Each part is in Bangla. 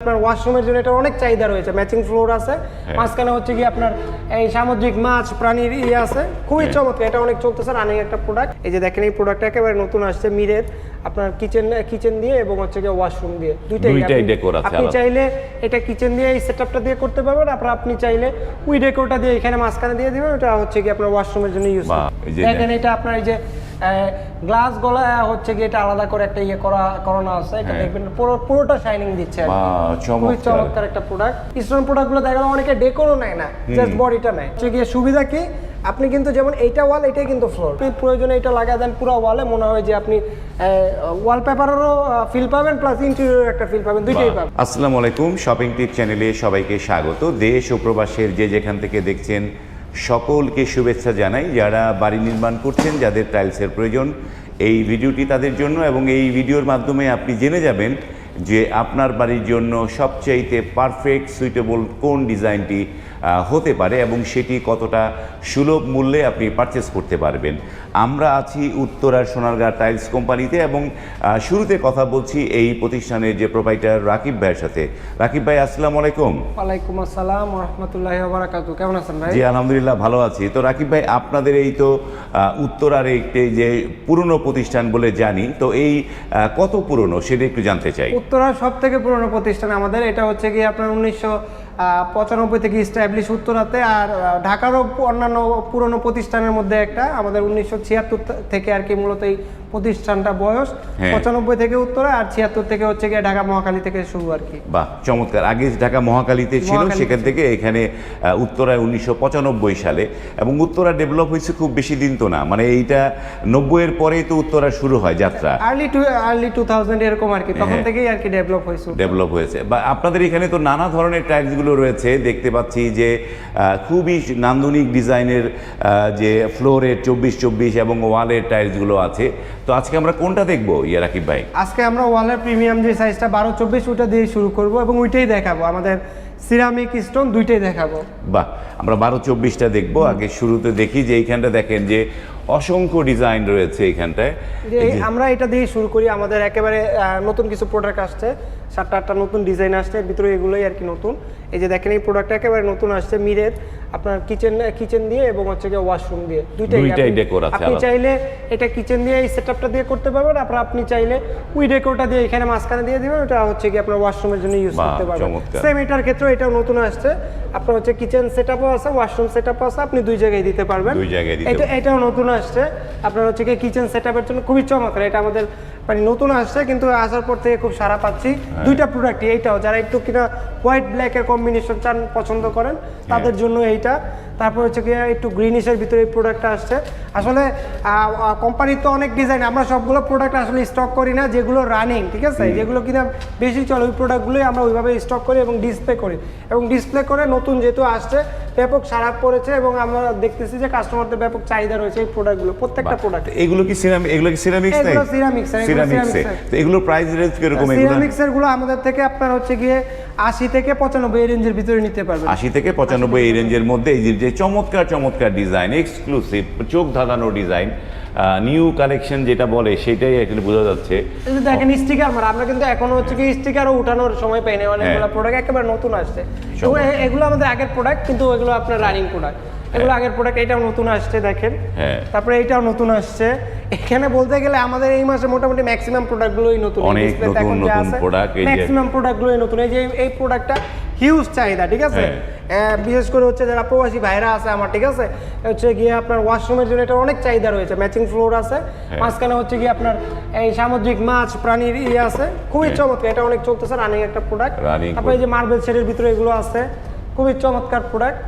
আপনার ওয়াশরুমের জন্য এটা অনেক চাহিদা রয়েছে। ম্যাচিং ফ্লোর আছে। হ্যাঁ। মাঝখানে হচ্ছে কি আপনার এই সামুদ্রিক মাছ প্রাণীর ইয়ে আছে। খুবই হ্যাঁ। চমৎকার। এটা অনেক চলতেছে রানিং একটা প্রোডাক্ট এই যে দেখেন এই প্রোডাক্টটা একেবারে নতুন আসছে মিরের আপনার কিচেন কিচেন দিয়ে এবং হচ্ছে কি ওয়াশরুম দিয়ে। দুইটাই আপনি- আছে আপনি চাইলে এটা কিচেন দিয়ে এই সেটআপটা দিয়ে করতে পারবেন। আপনার আপনি চাইলে উই ডেকোরটা দিয়ে এখানে মাঝখানে দিয়ে দিবেন। ওটা হচ্ছে কি আপনার ওয়াশরুমের জন্য ইউজ দেখেন এটা আপনার এই যে গ্লাস গলা হচ্ছে কি এটা আলাদা করে একটা ইয়ে করা করানো আছে। এটা হ্যাঁ। দেখবেন পুরো পুরোটা শাইনিং দিচ্ছে খুবই চমৎকার। একটা প্রোডাক্ট স্টোন প্রোডাক্টগুলো দেখা গেল অনেকে ডেকোরও নেয় না জাস্ট বডিটা নেয়। হচ্ছে গিয়ে সুবিধা কি? আপনি কিন্তু যেমন এইটা ওয়াল এটাই কিন্তু ফ্লোর আপনি প্রয়োজনে এটা লাগাই দেন পুরো ওয়ালে মনে হয় যে আপনি ওয়ালপেপারেরও ফিল পাবেন প্লাস ইন্টেরিয়র একটা ফিল পাবেন দুইটাই পাবেন। আসসালামু আলাইকুম শপিং টিপ চ্যানেলে সবাইকে স্বাগত। দেশ ও প্রবাসের যে যেখান থেকে দেখছেন সকলকে শুভেচ্ছা জানাই যারা বাড়ি নির্মাণ করছেন, যাদের টাইলসের প্রয়োজন। এই ভিডিওটি তাদের জন্য এবং এই ভিডিওর মাধ্যমে আপনি জেনে যাবেন যে আপনার বাড়ির জন্য সবচাইতে পারফেক্ট, সুইটেবল কোন ডিজাইনটি হতে পারে এবং সেটি কতটা সুলভ মূল্যে আপনি পারচেস করতে পারবেন। আমরা আছি উত্তরার সোনারগাঁ টাইলস কোম্পানিতে এবং শুরুতে কথা বলছি এই প্রতিষ্ঠানের যে প্রোভাইডার রাকিব ভাইয়ের সাথে। রাকিব ভাই আসসালামু আলাইকুম। ওয়ালাইকুম আসসালাম রহমতুল্লাহ বারাকাতু কেমন আছেন ভাই? জি আলহামদুলিল্লাহ ভালো আছি। তো রাকিব ভাই আপনাদের এই তো উত্তরার একটি যে পুরনো প্রতিষ্ঠান বলে জানি তো এই কত পুরনো সেটা একটু জানতে চাই। উত্তরার সব থেকে পুরনো প্রতিষ্ঠান আমাদের এটা হচ্ছে কি আপনার উনিশশো পঁচানব্বই থেকে স্ট্যাবলিশ উত্তরাতে আর ঢাকারও অন্যান্য পুরনো প্রতিষ্ঠানের মধ্যে একটা আমাদের উনিশশো ছিয়াত্তর থেকে আর কি মূলত এই প্রতিষ্ঠানটা বয়স হ্যাঁ। পঁচানব্বই থেকে উত্তরা আর ছিয়াত্তর থেকে হচ্ছে গিয়ে ঢাকা মহাখালী থেকে শুরু আর কি। বাহ চমৎকার। আগে ঢাকা মহাকালীতে ছিল সেখান থেকে এখানে উত্তরায় উনিশশো পঁচানব্বই সালে। এবং উত্তরা ডেভেলপ হয়েছে খুব বেশি দিন তো না মানে এইটা নব্বইয়ের পরেই তো উত্তরা শুরু হয় যাত্রা। Early two early two thousand এরকম আর কি তখন হ্যাঁ। থেকেই আর কি ডেভেলপ হয়েছে। ডেভেলপ হয়েছে। বা আপনাদের এখানে তো নানা ধরনের টাইলসগুলো রয়েছে দেখতে পাচ্ছি যে খুবই নান্দনিক ডিজাইনের যে ফ্লোরের চব্বিশ চব্বিশ এবং ওয়ালের টাইলসগুলো আছে। তো আজকে আমরা কোনটা দেখব ইয়া রাকিব ভাই? আজকে আমরা ওয়ালের প্রিমিয়াম যে সাইজটা বারো চব্বিশ ওইটা দিয়ে শুরু করব এবং ওইটাই দেখাবো। আমাদের সিরামিক স্টোন দুইটাই দেখাবো। বাহ আমরা বারো চব্বিশটা দেখব। আগে শুরুতে দেখি যে এইখানটা দেখেন যে অসংখ্য ডিজাইন রয়েছে এইখানটায় যে আমরা এটা দিয়ে শুরু করি আমাদের একেবারে নতুন কিছু প্রোডাক্ট আসছে সাতটা আটটা নতুন ডিজাইন আসছে এর ভিতরে এগুলোই আর কি নতুন। এই যে দেখেন এই প্রোডাক্টটা একেবারে নতুন আসছে মিরের আপনার কিচেন কিচেন দিয়ে এবং হচ্ছে গিয়ে ওয়াশরুম দিয়ে। দুইটাই দুইটাই আপনি- আছে আপনি চাইলে এটা কিচেন দিয়ে এই সেটআপটা দিয়ে করতে পারবেন আপনার আপনি চাইলে উই ডেকোরটা দিয়ে এখানে মাঝখানে দিয়ে দিবেন ওটা হচ্ছে কি আপনার ওয়াশরুমের জন্য ইউজ করতে পারবেন। সেম এটার ক্ষেত্রে এটাও নতুন আসছে। আপনার হচ্ছে কিচেন সেটআপও আছে ওয়াশরুম সেটআপ আছে আপনি দুই জায়গায় দিতে পারবেন। দুই জায়গায় দিতে এটা এটাও নতুন আসছে। আপনার হচ্ছে কি কিচেন সেট আপের জন্য খুবই চমৎকার। এটা আমাদের মানে নতুন আসছে কিন্তু আসার পর থেকে খুব সারা পাচ্ছি। হ্যাঁ। দুইটা প্রোডাক্টই এইটাও। যারা একটু কিনা হোয়াইট ব্ল্যাকের কম্বিনেশন চান পছন্দ করেন তাদের হ্যাঁ। জন্য এইটা। তারপর হচ্ছে কি একটু গ্রিনিশের ভিতরে এই প্রোডাক্টটা আসছে। আসলে কোম্পানির তো অনেক ডিজাইন আমরা সবগুলো প্রোডাক্ট আসলে স্টক করি না যেগুলো রানিং ঠিক আছে? যেগুলো কিনা বেশি চলে ওই প্রোডাক্টগুলোই আমরা ওইভাবে স্টক করি এবং ডিসপ্লে করি। এবং ডিসপ্লে করে নতুন যেহেতু আসছে ব্যাপক সারা পড়েছে এবং আমরা দেখতেছি যে কাস্টমারদের ব্যাপক চাহিদা রয়েছে এই প্রোডাক্টগুলো প্রত্যেকটা প্রোডাক্ট এগুলো কি সিরামিক এগুলো কি সিরামিক্স এগুলো এগুলো সিরামিক্স। তো এগুলোর প্রাইস রেঞ্জ কীরকম এগুলো সিরামিক্সেরগুলো আমাদের থেকে আপনার হচ্ছে গিয়ে আশি থেকে পঁচানব্বই এই রেঞ্জের ভিতরে নিতে পারবেন। আশি থেকে পঁচানব্বই এই রেঞ্জের মধ্যে এই যে- চমৎকার চমৎকার ডিজাইন এক্সক্লুসিভ চোখ ধাঁধানো ডিজাইন নিউ কালেকশন যেটা বলে সেটাই এখানে বোঝা যাচ্ছে। দেখেন স্টিকার মারা আমরা কিন্তু এখনও হচ্ছে কি স্টিকারও উঠানোর সময় পাইনি। অনেকগুলো হ্যাঁ। প্রোডাক্ট একেবারে নতুন আসছে। এগুলো আমাদের আগের প্রোডাক্ট কিন্তু এগুলো আপনার রানিং প্রোডাক্ট এগুলো আগের প্রোডাক্ট এটাও নতুন আসছে দেখেন। হ্যাঁ। তারপরে এটাও নতুন আসছে। এখানে বলতে গেলে আমাদের এই মাসে মোটামুটি ম্যাক্সিমাম প্রোডাক্টগুলোই নতুন। অনেক নতুন নতুন যে- ম্যাক্সিমাম প্রোডাক্টগুলোই নতুন। এই যে এই প্রোডাক্টটা হিউজ চাহিদা ঠিক আছে? হ্যাঁ। বিশেষ করে হচ্ছে যারা প্রবাসী ভাইরা আছে আমার ঠিক আছে? হচ্ছে গিয়ে আপনার ওয়াশরুমের জন্য এটা অনেক চাহিদা রয়েছে ম্যাচিং ফ্লোর আছে। হ্যাঁ। মাঝখানে হচ্ছে গিয়ে আপনার এই সামুদ্রিক মাছ প্রাণীর ইয়ে আছে। খুবই চমৎকার এটা অনেক চলতেছে রানিং একটা প্রোডাক্ট হ্যাঁ। তারপরে এই যে মার্বেল সেটের ভিতরে এগুলো আছে। খুবই চমৎকার প্রোডাক্ট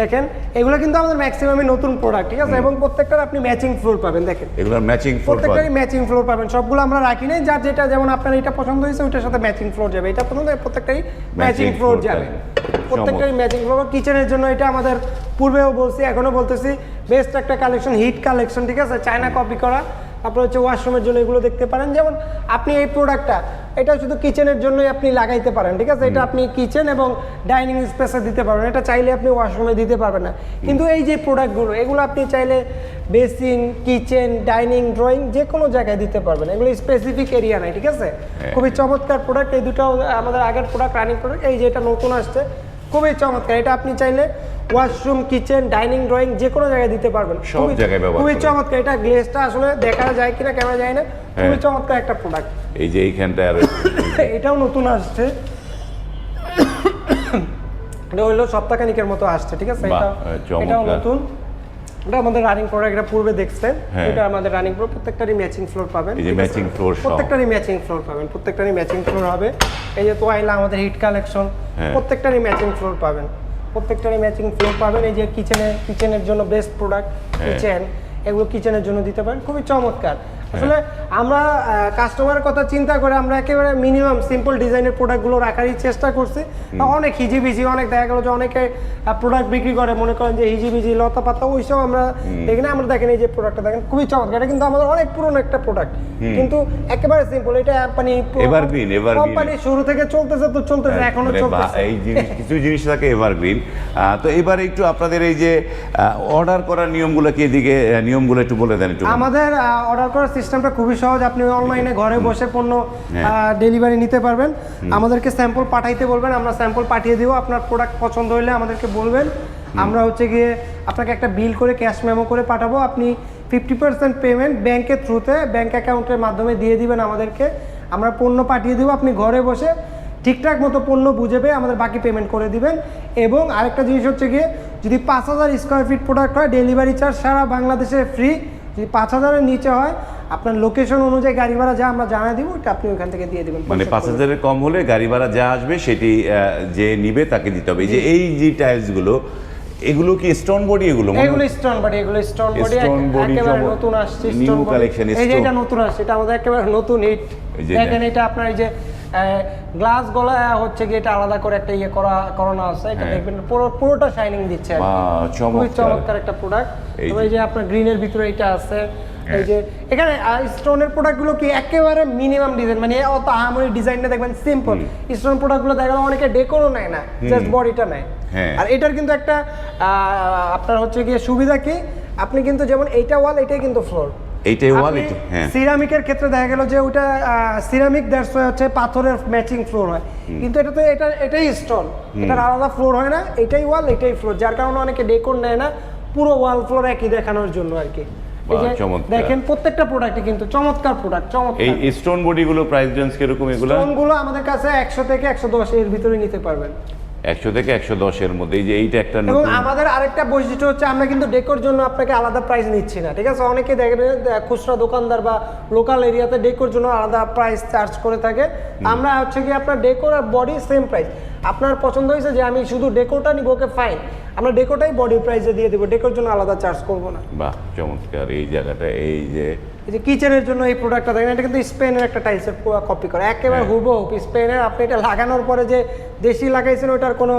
দেখেন এগুলো কিন্তু আমাদের ম্যাক্সিমামই নতুন প্রোডাক্ট ঠিক আছে? এবং প্রত্যেকটার আপনি ম্যাচিং ফ্লোর পাবেন দেখেন। এগুলোর ম্যাচিং ফোর প্রত্যেকটারই ম্যাচিং ফ্লোর পাবেন। সবগুলো আমরা রাখি নাই যার যেটা যেমন আপনার এটা পছন্দ হয়েছে ওইটার সাথে ম্যাচিং ফ্লোর যাবে। এটা পছন্দ প্রত্যেকটাই ম্যাচিং ফ্লোর যাবে। যাবে। প্রত্যেকটাই ম্যাচিং ফ্লোর কিচেনের জন্য এটা আমাদের পূর্বেও বলছি এখনও বলতেছি বেস্ট একটা কালেকশন হিট কালেকশন ঠিক আছে? চায়না কপি করা। তারপর হচ্ছে ওয়াশরুমের জন্য এগুলো দেখতে পারেন। যেমন আপনি এই প্রোডাক্টটা এটা শুধু কিচেনের জন্যই আপনি লাগাইতে পারেন ঠিক আছে? এটা আপনি কিচেন এবং ডাইনিং স্পেসে দিতে পারবেন। এটা চাইলে আপনি ওয়াশরুমে দিতে পারবেন না। কিন্তু এই যে প্রোডাক্টগুলো এগুলো আপনি চাইলে বেসিন কিচেন ডাইনিং ড্রয়িং যে কোনো জায়গায় দিতে পারবেন। এগুলো স্পেসিফিক এরিয়া নাই ঠিক আছে? খুবই চমৎকার প্রোডাক্ট এই দুটো আমাদের আগের প্রোডাক্ট রানিং প্রোডাক্ট এই যে এটা নতুন আসছে খুবই চমৎকার। এটা আপনি চাইলে ওয়াশরুম কিচেন ডাইনিং ড্রয়িং যে কোনো জায়গায় দিতে পারবেন। সব খুবই- জায়গায় ব্যবহার খুবই চমৎকার। এটা গ্লেসটা আসলে দেখা যায় কিনা কেমন যায় না। খুবই হ্যাঁ। চমৎকার একটা প্রোডাক্ট এই যে এইখানটা আর এটাও নতুন আসছে। এটা হইল সপ্তাহখানিকের মতো আসছে ঠিক আছে? এটা এটাও নতুন। এটা আমাদের রানিং প্রোডাক্ট এটা পূর্বে দেখছেন হ্যাঁ। এটা আমাদের রানিং প্রো প্রত্যেকটারই ম্যাচিং ফ্লোর পাবেন এই যে ম্যাচিং সহ। প্রত্যেকটারই ম্যাচিং ফ্লোর পাবেন প্রত্যেকটারই ম্যাচিং ফ্লোর হবে এই যে তোয়াইলা আমাদের হিট কালেকশন হ্যাঁ। প্রত্যেকটারই ম্যাচিং ফ্লোর পাবেন প্রত্যেকটারই ম্যাচিং ফ্লোর পাবেন এই যে কিচেনে কিচেনের জন্য বেস্ট প্রোডাক্ট হ্যাঁ। কিচেন এগুলো কিচেনের জন্য দিতে পারেন খুবই চমৎকার আসলে আমরা কাস্টমারের কথা চিন্তা করে আমরা একেবারে মিনিমাম সিম্পল ডিজাইনের প্রোডাক্টগুলো রাখারই চেষ্টা করছি। অনেক হিজিবিজি অনেক দেখা গেলো যে অনেকে প্রোডাক্ট বিক্রি করে মনে করেন যে হিজিবিজি লতা পাতা ওইসব আমরা দেখি না আমরা দেখেন এই যে প্রোডাক্টটা দেখেন খুবই চমৎকার। এটা কিন্তু আমাদের অনেক পুরনো একটা প্রোডাক্ট কিন্তু একেবারে সিম্পল এটা মানে evergreen। কোম্পানি শুরু থেকে চলতেছে তো চলতেছে এখনও মানে চলতেছে। এই জিনিস কিছু জিনিস থাকে এভারগ্রিন তো এবার একটু আপনাদের এই যে অর্ডার করার নিয়মগুলো কি এদিকে নিয়মগুলো একটু বলে দেন একটু। আমাদের অর্ডার করার সিস্টেমটা খুবই সহজ। আপনি অনলাইনে ঘরে বসে পণ্য হ্যাঁ। ডেলিভারি নিতে পারবেন। আমাদেরকে স্যাম্পল পাঠাইতে বলবেন আমরা স্যাম্পল পাঠিয়ে দিব আপনার প্রোডাক্ট পছন্দ হলে আমাদেরকে বলবেন। আমরা হচ্ছে গিয়ে আপনাকে একটা বিল করে ক্যাশ মেমো করে পাঠাবো। আপনি ফিফটি পার্সেন্ট পেমেন্ট ব্যাংকের থ্রুতে ব্যাংক অ্যাকাউন্টের মাধ্যমে দিয়ে দিবেন আমাদেরকে। আমরা পণ্য পাঠিয়ে দেবো আপনি ঘরে বসে ঠিকঠাক মতো পণ্য বুঝে পেয়ে আমাদের বাকি পেমেন্ট করে দিবেন। এবং আরেকটা জিনিস হচ্ছে গিয়ে যদি পাঁচ হাজার স্কোয়ার ফিট প্রোডাক্ট হয় ডেলিভারি চার্জ সারা বাংলাদেশে ফ্রি যদি পাঁচ হাজারের নিচে হয় আপনার লোকেশন অনুযায়ী গাড়ি ভাড়া যা আমরা জানিয়ে দিব ওটা আপনি ওইখান থেকে দিয়ে দেবেন মানে পাঁচ হাজারের কম হলে গাড়ি ভাড়া যা আসবে সেটি যে নিবে তাকে দিতে হবে। যে এই যে টাইলসগুলো এগুলো কি স্টোন বডি এগুলো? এগুলো স্টোন বডি এগুলো স্টোন বডি একেবারে নতুন আসছে স্টোন বডি এই যে এটা নতুন আসছে এটা আমাদের একেবারে নতুন হিট দেখেন এটা আপনার এই যে গ্লাস গলা হচ্ছে কি এটা আলাদা করে একটা ইয়ে করা করানো আছে এটা হ্যাঁ। দেখবেন পুরো পুরোটা শাইনিং দিচ্ছে কি। খুবই চমৎকার। একটা প্রোডাক্ট এই তবে যে আপনার গ্রিনের ভিতরে এটা আছে এই হ্যাঁ। যে এখানে স্টোনের প্রোডাক্টগুলো কি একেবারে মিনিমাম ডিজাইন মানে অত আহামরি ডিজাইনটা দেখবেন সিম্পল স্টোন প্রোডাক্টগুলো দেখা গেলো অনেকে ডেকোরও নেয় না জাস্ট বডিটা নেয় হ্যাঁ। আর এটার কিন্তু একটা আহ, আপনার হচ্ছে গিয়ে সুবিধা কি আপনি কিন্তু যেমন এইটা ওয়াল এটাই কিন্তু ফ্লোর এইটাই ওয়াল এটি হ্যাঁ। সিরামিকের ক্ষেত্রে দেখা গেল যে ওটা সিরামিক দ্যাটস হচ্ছে পাথরের ম্যাচিং ফ্লোর হয়। কিন্তু এটা তো এটা এটাই স্টোন এটার আলাদা ফ্লোর হয় না এটাই ওয়াল এটাই ফ্লোর যার কারণে অনেকে ডেকোর নেয় না পুরো ওয়াল ফ্লোর একই দেখানোর জন্য আর কি। দেখেন প্রত্যেকটা প্রোডাক্টই কিন্তু চমৎকার প্রোডাক্ট চমৎকার। এই স্টোন বডিগুলো প্রাইস রেঞ্জ কীরকম এগুলো? স্টোনগুলো আমাদের কাছে একশো থেকে একশো দশ এর ভিতরে নিতে পারবেন। একশো থেকে একশো দশের মধ্যে এই যে এইটা একটা এবং আমাদের আরেকটা বৈশিষ্ট্য হচ্ছে আমরা কিন্তু ডেকোর জন্য আপনাকে আলাদা প্রাইস নিচ্ছি না ঠিক আছে? অনেকে দেখবে খুচরা দোকানদার বা লোকাল এরিয়াতে ডেকোর জন্য আলাদা প্রাইস চার্জ করে থাকে। আমরা হচ্ছে কি আপনার ডেকোর আর বডি সেম প্রাইস আপনার পছন্দ হয়েছে যে আমি শুধু ডেকোরটা নিব ওকে ফাইন আমরা ডেকোটাই বডি প্রাইসে দিয়ে দেবো। ডেকোর জন্য আলাদা চার্জ করব না। বাহ চমৎকার। এই জায়গাটা এই যে এই যে কিচেনের জন্য এই প্রোডাক্টটা দেখেন এটা কিন্তু স্পেনের একটা টাইলসের কপি করা। একেবারে হ্যাঁ। হুবহু স্পেনের আপনি এটা লাগানোর পরে যে দেশি লাগাইছেন ওটার কোনো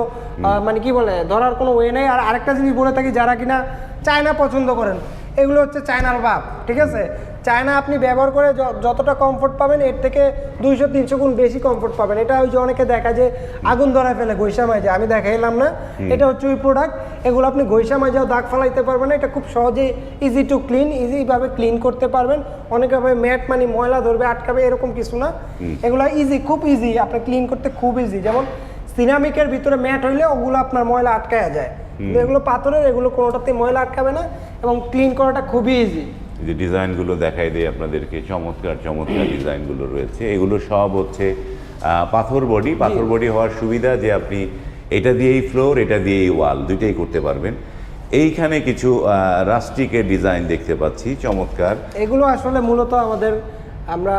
মানে কি বলে ধরার কোনো ওয়ে নেই। আর আরেকটা জিনিস বলে থাকি যারা কিনা চায়না পছন্দ করেন এগুলো হচ্ছে চায়নার বাপ ঠিক আছে? চায়না আপনি ব্যবহার করে যতটা কমফোর্ট পাবেন এর থেকে দুইশো তিনশো গুণ বেশি কমফোর্ট পাবেন। এটা ওই যে অনেকে দেখা যে আগুন ধরা ফেলে গৈসা মাঝে আমি দেখাইলাম না। এটা হচ্ছে ওই প্রোডাক্ট এগুলো আপনি গৈসা মাঝেও দাগ ফালাইতে পারবেন না। এটা খুব সহজে ইজি টু ক্লিন ইজিভাবে ক্লিন করতে পারবেন। অনেকভাবে ম্যাট মানে ময়লা ধরবে আটকাবে এরকম কিছু না। এগুলো ইজি খুব ইজি আপনি ক্লিন করতে খুব ইজি যেমন সিরামিকের ভিতরে ম্যাট হইলে ওগুলো আপনার ময়লা আটকায়া যায়। এগুলো পাথরের এগুলো কোনোটাতে ময়লা আটকাবে না এবং ক্লিন করাটা খুবই ইজি যে ডিজাইনগুলো দেখাই দেয় আপনাদেরকে চমৎকার চমৎকার ডিজাইনগুলো রয়েছে। এগুলো সব হচ্ছে পাথর বডি। পাথর বডি হওয়ার সুবিধা যে আপনি এটা দিয়েই ফ্লোর এটা দিয়েই ওয়াল দুইটাই করতে পারবেন। এইখানে কিছু রাস্টিকের ডিজাইন দেখতে পাচ্ছি চমৎকার। এগুলো আসলে মূলত আমাদের আমরা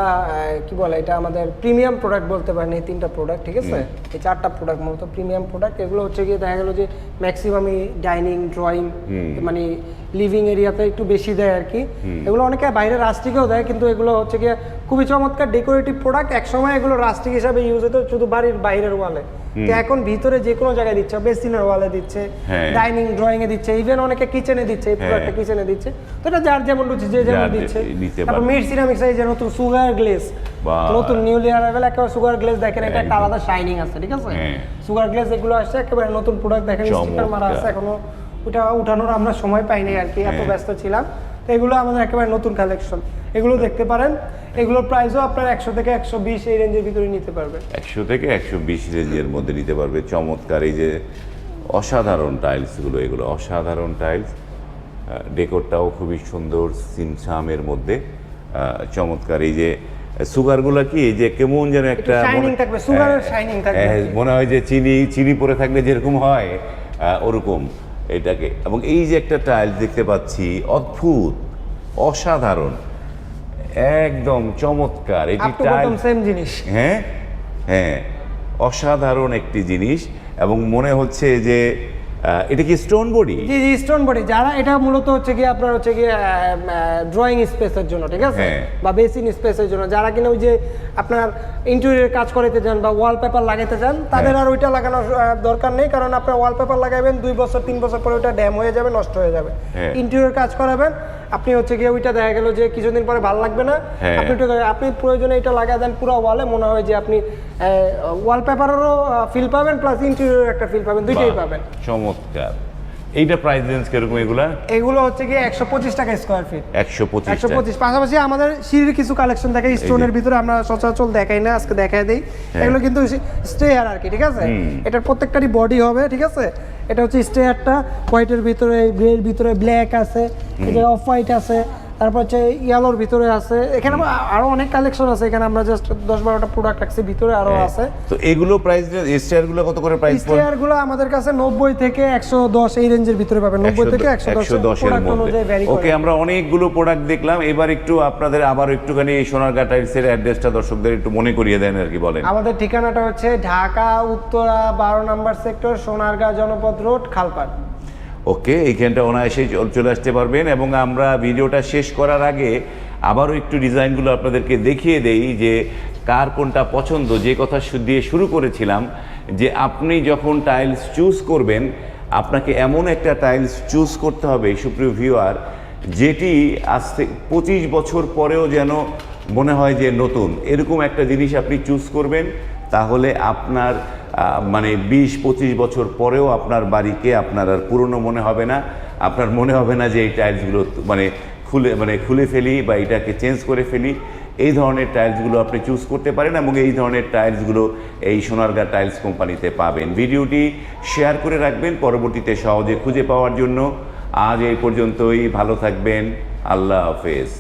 কি বলে এটা আমাদের প্রিমিয়াম প্রোডাক্ট বলতে পারেন এই তিনটা প্রোডাক্ট ঠিক আছে? এই চারটা প্রোডাক্ট মূলত প্রিমিয়াম প্রোডাক্ট। এগুলো হচ্ছে গিয়ে দেখা গেলো যে ম্যাক্সিমামই ডাইনিং ড্রয়িং মানে লিভিং এরিয়াতে একটু বেশি দেয় আর কি। এগুলো অনেকে বাইরে রাস্টিকেও দেয় কিন্তু এগুলো হচ্ছে গিয়ে খুবই চমৎকার ডেকোরেটিভ প্রোডাক্ট একসময় এগুলো রাস্টিক হিসাবে ইউজ হতো শুধু বাড়ির বাইরের ওয়ালে তো এখন ভিতরে যে কোনো জায়গায় দিচ্ছে বেসিনের ওয়ালে দিচ্ছে হ্যাঁ। ডাইনিং ড্রয়িং এ দিচ্ছে ইভেন অনেকে কিচেনে দিচ্ছে এই প্রোডাক্টটা কিচেনে দিচ্ছে। তো এটা যার যেমন রুচি যে যেমন দিচ্ছে। তারপর পারে। মিড সিরামিক্স এই যে নতুন সুগার গ্লেজ বাহ। নতুন নিউলি অ্যারাইভেল একেবারে সুগার গ্লেস দেখেন এটা একটা আলাদা শাইনিং আছে ঠিক আছে? হ্যাঁ। সুগার গ্লেস এগুলো আসছে একেবারে নতুন প্রোডাক্ট দেখেন স্টিকার মারা আছে এখনও। ওটা উঠানোর আমরা সময় পাইনি আর কি এত হ্যাঁ। ব্যস্ত ছিলাম। তো এগুলো আমাদের একেবারে নতুন কালেকশন এগুলো দেখতে পারেন। এগুলোর প্রাইসও আপনার একশো থেকে একশো বিশ এই রেঞ্জের ভিতরে নিতে পারবে। একশো থেকে একশো বিশ রেঞ্জের মধ্যে নিতে পারবে। চমৎকার এই যে অসাধারণ টাইলসগুলো এগুলো অসাধারণ টাইলস ডেকোরটাও খুবই সুন্দর সিমসামের মধ্যে। চমৎকার এই যে সুগারগুলো কি এই যে কেমন যেন একটা সুগারের হ্যাঁ। হ্যাঁ, মনে হয় যে চিনি চিনি পরে থাকলে যেরকম হয় ওরকম। এটাকে। এবং এই যে একটা টাইলস দেখতে পাচ্ছি অদ্ভুত অসাধারণ একদম চমৎকার। এটি টাইল সেম জিনিস। হ্যাঁ হ্যাঁ অসাধারণ একটি জিনিস। এবং মনে হচ্ছে যে এটা কি স্টোন বডি জি জি স্টোন বডি যারা এটা মূলত হচ্ছে কি আপনার হচ্ছে কি ড্রয়িং স্পেসের জন্য ঠিক আছে হ্যাঁ। বা বেসিন স্পেসের জন্য যারা কিনা ওই যে আপনার ইন্টেরিয়র কাজ করাতে চান বা ওয়ালপেপার লাগাতে চান তাদের হ্যাঁ। আর ওইটা লাগানোর দরকার নেই কারণ আপনার ওয়ালপেপার লাগাবেন দুই বছর তিন বছর পরে ওইটা ড্যাম হয়ে যাবে নষ্ট হয়ে যাবে হ্যাঁ। ইন্টেরিয়র কাজ করাবেন আপনি হচ্ছে গিয়ে ওইটা দেখা গেল যে কিছুদিন পরে ভালো লাগবে না। হ্যাঁ। আপনি একটু আপনি প্রয়োজনে এটা লাগা দেন পুরো ওয়ালে মনে হয় যে আপনি ওয়ালপেপারেরও ফিল পাবেন প্লাস ইন্টেরিয়র একটা ফিল পাবেন দুইটাই পাবেন। চমৎকার। এইটা প্রাইস রেঞ্জ কীরকম এগুলা? এগুলো হচ্ছে কি একশো পঁচিশ টাকা স্কোয়ার ফিট একশো পঁচিশ একশো পঁচিশ পাশাপাশি আমাদের সিঁড়ির কিছু কালেকশন থাকে স্টোনের ভিতরে আমরা সচরাচর দেখাই না আজকে দেখাই দিই। এগুলো কিন্তু স্টেয়ার আর কি ঠিক আছে? এটার প্রত্যেকটারই বডি হবে ঠিক আছে? এটা হচ্ছে স্টেয়ারটা হোয়াইটের ভিতরে গ্রের ভিতরে ব্ল্যাক আছে এটা অফ হোয়াইট আছে। তারপর হচ্ছে ইয়ালোর ভিতরে আছে। এখানে আরও অনেক কালেকশন আছে। এখানে আমরা জাস্ট দশ বারোটা প্রোডাক্ট রাখছি ভিতরে আরও আছে। তো এগুলো প্রাইস স্টারগুলো কত করে প্রাইস স্টেয়ারগুলো আমাদের কাছে নব্বই থেকে একশো দশ এই রেঞ্জের ভিতরে পাবেন। নব্বই থেকে একশো একশো দশ দশের মধ্যে। ওকে আমরা অনেকগুলো প্রোডাক্ট দেখলাম। এবার একটু আপনাদের আবার একটুখানি সোনারগা টাইলসের অ্যাড্রেসটা দর্শকদের একটু মনে করিয়ে দেন আর কি বলেন। আমাদের ঠিকানাটা হচ্ছে ঢাকা উত্তরা বারো নম্বর সেক্টর সোনারগাঁ জনপদ রোড খালপাড় ওকে এইখানটা অনায়াসেই চল- আসতে পারবেন এবং আমরা ভিডিওটা শেষ করার আগে আবারও একটু ডিজাইনগুলো আপনাদেরকে দেখিয়ে দেই যে কার কোনটা পছন্দ। যে কথা দিয়ে শুরু করেছিলাম যে আপনি যখন টাইলস চুজ করবেন, আপনাকে এমন একটা টাইলস চুজ করতে হবে, সুপ্রিয় ভিউয়ার, যেটি আজ থেকে পঁচিশ বছর পরেও যেন মনে হয় যে নতুন। এরকম একটা জিনিস আপনি চুজ করবেন, তাহলে আপনার মানে বিশ, পঁচিশ বছর পরেও আপনার বাড়িকে আপনার আর পুরনো মনে হবে না। আপনার মনে হবে না যে এই টাইলসগুলো মানে খুলে মানে খুলে ফেলি বা এটাকে চেঞ্জ করে ফেলি। এই ধরনের টাইলসগুলো আপনি চুজ করতে পারেন এবং এই ধরনের টাইলসগুলো এই সোনারগা টাইলস কোম্পানিতে পাবেন। ভিডিওটি শেয়ার করে রাখবেন, পরবর্তীতে সহজে খুঁজে পাওয়ার জন্য। আজ এই পর্যন্তই, ভালো থাকবেন, আল্লাহ হাফেজ।